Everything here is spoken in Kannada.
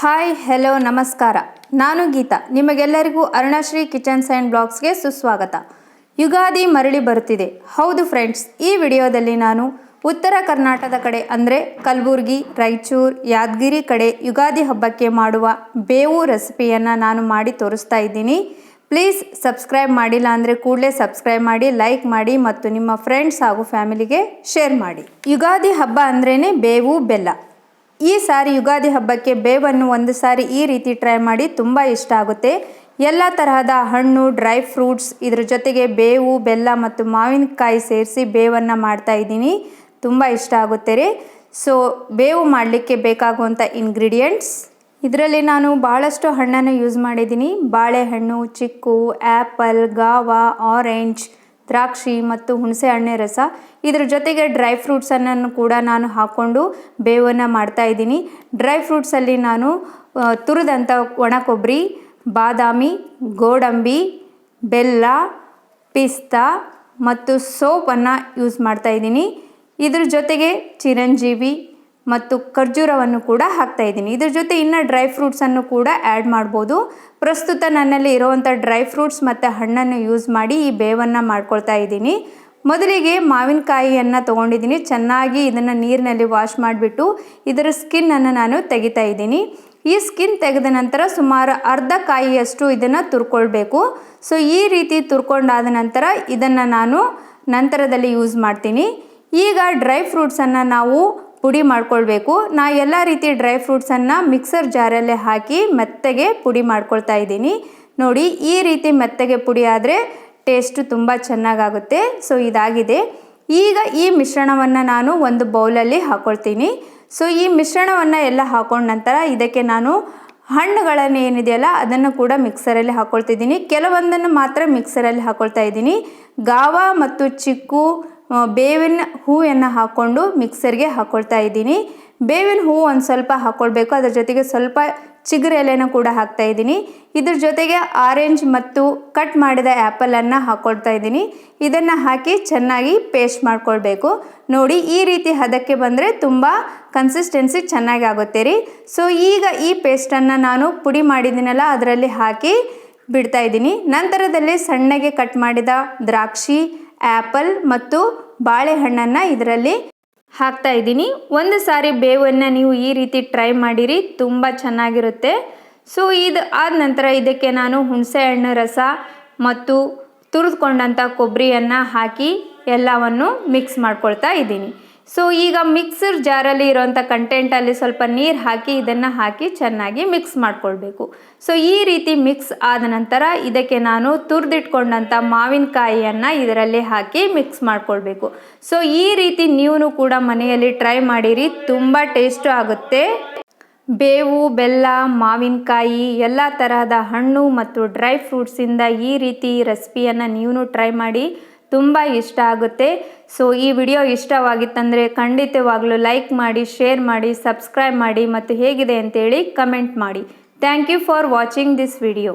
ಹಾಯ್, ಹೆಲೋ, ನಮಸ್ಕಾರ. ನಾನು ಗೀತಾ. ನಿಮಗೆಲ್ಲರಿಗೂ ಅರುಣಶ್ರೀ ಕಿಚನ್ಸ್ ಆ್ಯಂಡ್ ಬ್ಲಾಗ್ಸ್ಗೆ ಸುಸ್ವಾಗತ. ಯುಗಾದಿ ಮರಳಿ ಬರುತ್ತಿದೆ ಹೌದು ಫ್ರೆಂಡ್ಸ್, ಈ ವಿಡಿಯೋದಲ್ಲಿ ನಾನು ಉತ್ತರ ಕರ್ನಾಟಕದ ಕಡೆ ಅಂದರೆ ಕಲಬುರ್ಗಿ, ರಾಯಚೂರು, ಯಾದಗಿರಿ ಕಡೆ ಯುಗಾದಿ ಹಬ್ಬಕ್ಕೆ ಮಾಡುವ ಬೇವು ರೆಸಿಪಿಯನ್ನು ನಾನು ಮಾಡಿ ತೋರಿಸ್ತಾ ಇದ್ದೀನಿ. ಪ್ಲೀಸ್ ಸಬ್ಸ್ಕ್ರೈಬ್ ಮಾಡಿಲ್ಲ ಅಂದರೆ ಕೂಡಲೇ ಸಬ್ಸ್ಕ್ರೈಬ್ ಮಾಡಿ, ಲೈಕ್ ಮಾಡಿ ಮತ್ತು ನಿಮ್ಮ ಫ್ರೆಂಡ್ಸ್ ಹಾಗೂ ಫ್ಯಾಮಿಲಿಗೆ ಶೇರ್ ಮಾಡಿ. ಯುಗಾದಿ ಹಬ್ಬ ಅಂದ್ರೇ ಬೇವು, ಬೆಲ್ಲ. ಈ ಸಾರಿ ಯುಗಾದಿ ಹಬ್ಬಕ್ಕೆ ಬೇವನ್ನು ಒಂದು ಸಾರಿ ಈ ರೀತಿ ಟ್ರೈ ಮಾಡಿ ತುಂಬ ಇಷ್ಟ ಆಗುತ್ತೆ. ಎಲ್ಲ ತರಹದ ಹಣ್ಣು ಡ್ರೈ ಫ್ರೂಟ್ಸ್ ಇದ್ರ ಜೊತೆಗೆ ಬೇವು, ಬೆಲ್ಲ ಮತ್ತು ಮಾವಿನಕಾಯಿ ಸೇರಿಸಿ ಬೇವನ್ನು ಮಾಡ್ತಾ ಇದ್ದೀನಿ. ತುಂಬ ಇಷ್ಟ ಆಗುತ್ತೆ ರೀ. ಸೊ ಬೇವು ಮಾಡಲಿಕ್ಕೆ ಬೇಕಾಗುವಂಥ ಇಂಗ್ರೀಡಿಯೆಂಟ್ಸ್ ಇದರಲ್ಲಿ ನಾನು ಭಾಳಷ್ಟು ಹಣ್ಣನ್ನು ಯೂಸ್ ಮಾಡಿದ್ದೀನಿ. ಬಾಳೆಹಣ್ಣು, ಚಿಕ್ಕು ಆ್ಯಪಲ್ ಗಾವಾ ಆರೆಂಜ್ ದ್ರಾಕ್ಷಿ ಮತ್ತು ಹುಣಸೆ ಹಣ್ಣೆ ರಸ. ಇದ್ರ ಜೊತೆಗೆ ಡ್ರೈ ಫ್ರೂಟ್ಸನ್ನು ಕೂಡ ನಾನು ಹಾಕ್ಕೊಂಡು ಬೇವನ್ನು ಮಾಡ್ತಾ ಇದ್ದೀನಿ. ಡ್ರೈ ಫ್ರೂಟ್ಸಲ್ಲಿ ನಾನು ತುರಿದಂಥ ಒಣ ಕೊಬ್ಬರಿ ಬಾದಾಮಿ, ಗೋಡಂಬಿ, ಬೆಲ್ಲ, ಪಿಸ್ತಾ ಮತ್ತು ಸೋಪನ್ನು ಯೂಸ್ ಮಾಡ್ತಾ ಇದ್ದೀನಿ. ಇದ್ರ ಜೊತೆಗೆ ಚಿರಂಜೀವಿ ಮತ್ತು ಖರ್ಜೂರವನ್ನು ಕೂಡ ಹಾಕ್ತಾ ಇದ್ದೀನಿ. ಇದ್ರ ಜೊತೆ ಇನ್ನು ಡ್ರೈ ಫ್ರೂಟ್ಸನ್ನು ಕೂಡ ಆ್ಯಡ್ ಮಾಡ್ಬೋದು. ಪ್ರಸ್ತುತ ನನ್ನಲ್ಲಿ ಇರುವಂಥ ಡ್ರೈ ಫ್ರೂಟ್ಸ್ ಮತ್ತು ಹಣ್ಣನ್ನು ಯೂಸ್ ಮಾಡಿ ಈ ಬೇವನ್ನು ಮಾಡ್ಕೊಳ್ತಾ ಇದ್ದೀನಿ. ಮೊದಲಿಗೆ ಮಾವಿನಕಾಯಿಯನ್ನು ತೊಗೊಂಡಿದ್ದೀನಿ. ಚೆನ್ನಾಗಿ ಇದನ್ನು ನೀರಿನಲ್ಲಿ ವಾಶ್ ಮಾಡಿಬಿಟ್ಟು ಇದರ ಸ್ಕಿನ್ನನ್ನು ನಾನು ತೆಗಿತಾ ಇದ್ದೀನಿ. ಈ ಸ್ಕಿನ್ ತೆಗೆದ ನಂತರ ಸುಮಾರು ಅರ್ಧ ಕಾಯಿಯಷ್ಟು ಇದನ್ನು ತುರ್ಕೊಳ್ಬೇಕು. ಸೊ ಈ ರೀತಿ ತುರ್ಕೊಂಡಾದ ನಂತರ ಇದನ್ನು ನಾನು ನಂತರದಲ್ಲಿ ಯೂಸ್ ಮಾಡ್ತೀನಿ. ಈಗ ಡ್ರೈ ಫ್ರೂಟ್ಸನ್ನು ನಾವು ಪುಡಿ ಮಾಡ್ಕೊಳ್ಬೇಕು. ನಾ ಎಲ್ಲ ರೀತಿ ಡ್ರೈ ಫ್ರೂಟ್ಸನ್ನು ಮಿಕ್ಸರ್ ಜಾರಲ್ಲೇ ಹಾಕಿ ಮೆತ್ತಗೆ ಪುಡಿ ಮಾಡ್ಕೊಳ್ತಾ ಇದ್ದೀನಿ. ನೋಡಿ, ಈ ರೀತಿ ಮೆತ್ತಗೆ ಪುಡಿ ಆದರೆ ಟೇಸ್ಟು ತುಂಬ ಚೆನ್ನಾಗಾಗುತ್ತೆ. ಸೊ ಇದಾಗಿದೆ. ಈಗ ಈ ಮಿಶ್ರಣವನ್ನು ನಾನು ಒಂದು ಬೌಲಲ್ಲಿ ಹಾಕ್ಕೊಳ್ತೀನಿ ಸೊ ಈ ಮಿಶ್ರಣವನ್ನು ಎಲ್ಲ ಹಾಕೊಂಡ ನಂತರ ಇದಕ್ಕೆ ನಾನು ಹಣ್ಣುಗಳನ್ನು ಏನಿದೆಯಲ್ಲ ಅದನ್ನು ಕೂಡ ಮಿಕ್ಸರಲ್ಲಿ ಹಾಕ್ಕೊಳ್ತಿದ್ದೀನಿ ಕೆಲವೊಂದನ್ನು ಮಾತ್ರ ಮಿಕ್ಸರಲ್ಲಿ ಹಾಕ್ಕೊಳ್ತಾ ಇದ್ದೀನಿ. ಗಾವ ಮತ್ತು ಚಿಕ್ಕು ಬೇವಿನ ಹೂವನ್ನು ಹಾಕ್ಕೊಂಡು ಮಿಕ್ಸರ್ಗೆ ಹಾಕ್ಕೊಳ್ತಾ ಇದ್ದೀನಿ. ಬೇವಿನ ಹೂವು ಒಂದು ಸ್ವಲ್ಪ ಹಾಕ್ಕೊಳ್ಬೇಕು ಅದ್ರ ಜೊತೆಗೆ ಸ್ವಲ್ಪ ಚಿಗುರು ಎಲೆನ ಕೂಡ ಹಾಕ್ತಾ ಇದ್ದೀನಿ. ಇದ್ರ ಜೊತೆಗೆ ಆರೆಂಜ್ ಮತ್ತು ಕಟ್ ಮಾಡಿದ ಆ್ಯಪಲನ್ನು ಹಾಕ್ಕೊಳ್ತಾ ಇದ್ದೀನಿ. ಇದನ್ನು ಹಾಕಿ ಚೆನ್ನಾಗಿ ಪೇಸ್ಟ್ ಮಾಡ್ಕೊಳ್ಬೇಕು. ನೋಡಿ, ಈ ರೀತಿ ಹದಕ್ಕೆ ಬಂದರೆ ತುಂಬ ಕನ್ಸಿಸ್ಟೆನ್ಸಿ ಚೆನ್ನಾಗಿ ಆಗುತ್ತೆ ರೀ. ಸೊ ಈಗ ಈ ಪೇಸ್ಟನ್ನು ನಾನು ಪುಡಿ ಮಾಡಿದ್ದೀನಲ್ಲ, ಅದರಲ್ಲಿ ಹಾಕಿ ಬಿಡ್ತಾ ಇದ್ದೀನಿ. ನಂತರದಲ್ಲಿ ಸಣ್ಣಗೆ ಕಟ್ ಮಾಡಿದ ದ್ರಾಕ್ಷಿ ಆ್ಯಪಲ್ ಮತ್ತು ಬಾಳೆಹಣ್ಣನ್ನು ಇದರಲ್ಲಿ ಹಾಕ್ತಾ ಇದ್ದೀನಿ. ಒಂದು ಸಾರಿ ಬೇವನ್ನು ನೀವು ಈ ರೀತಿ ಟ್ರೈ ಮಾಡಿರಿ, ತುಂಬ ಚೆನ್ನಾಗಿರುತ್ತೆ. ಸೊ, ಇದು ಆದ ನಂತರ ಇದಕ್ಕೆ ನಾನು ಹುಣಸೆ ಹಣ್ಣು ರಸ ಮತ್ತು ತುರಿದುಕೊಂಡಂಥ ಕೊಬ್ಬರಿಯನ್ನು ಹಾಕಿ ಎಲ್ಲವನ್ನು ಮಿಕ್ಸ್ ಮಾಡ್ಕೊಳ್ತಾ ಇದ್ದೀನಿ. ಸೊ ಈಗ ಮಿಕ್ಸರ್ ಜಾರಲ್ಲಿ ಇರೋವಂಥ ಕಂಟೆಂಟಲ್ಲಿ ಸ್ವಲ್ಪ ನೀರು ಹಾಕಿ, ಇದನ್ನು ಹಾಕಿ ಚೆನ್ನಾಗಿ ಮಿಕ್ಸ್ ಮಾಡ್ಕೊಳ್ಬೇಕು. ಸೊ ಈ ರೀತಿ ಮಿಕ್ಸ್ ಆದ ನಂತರ ಇದಕ್ಕೆ ನಾನು ತುರಿದಿಟ್ಕೊಂಡಂಥ ಮಾವಿನಕಾಯಿಯನ್ನು ಇದರಲ್ಲಿ ಹಾಕಿ ಮಿಕ್ಸ್ ಮಾಡ್ಕೊಳ್ಬೇಕು. ಸೊ ಈ ರೀತಿ ನೀವು ಕೂಡ ಮನೆಯಲ್ಲಿ ಟ್ರೈ ಮಾಡಿರಿ, ತುಂಬ ಟೇಸ್ಟು ಆಗುತ್ತೆ. ಬೇವು, ಬೆಲ್ಲ, ಮಾವಿನಕಾಯಿ, ಎಲ್ಲ ತರಹದ ಹಣ್ಣು ಮತ್ತು ಡ್ರೈ ಫ್ರೂಟ್ಸಿಂದ ಈ ರೀತಿ ರೆಸಿಪಿಯನ್ನು ನೀವು ಟ್ರೈ ಮಾಡಿ ತುಂಬ ಇಷ್ಟ ಆಗುತ್ತೆ. ಸೊ ಈ ವಿಡಿಯೋ ಇಷ್ಟವಾಗಿತ್ತಂದರೆ ಖಂಡಿತವಾಗಲೂ ಲೈಕ್ ಮಾಡಿ ಶೇರ್ ಮಾಡಿ ಸಬ್ಸ್ಕ್ರೈಬ್ ಮಾಡಿ ಮತ್ತು ಹೇಗಿದೆ ಅಂತೇಳಿ ಕಮೆಂಟ್ ಮಾಡಿ. Thank you for watching this video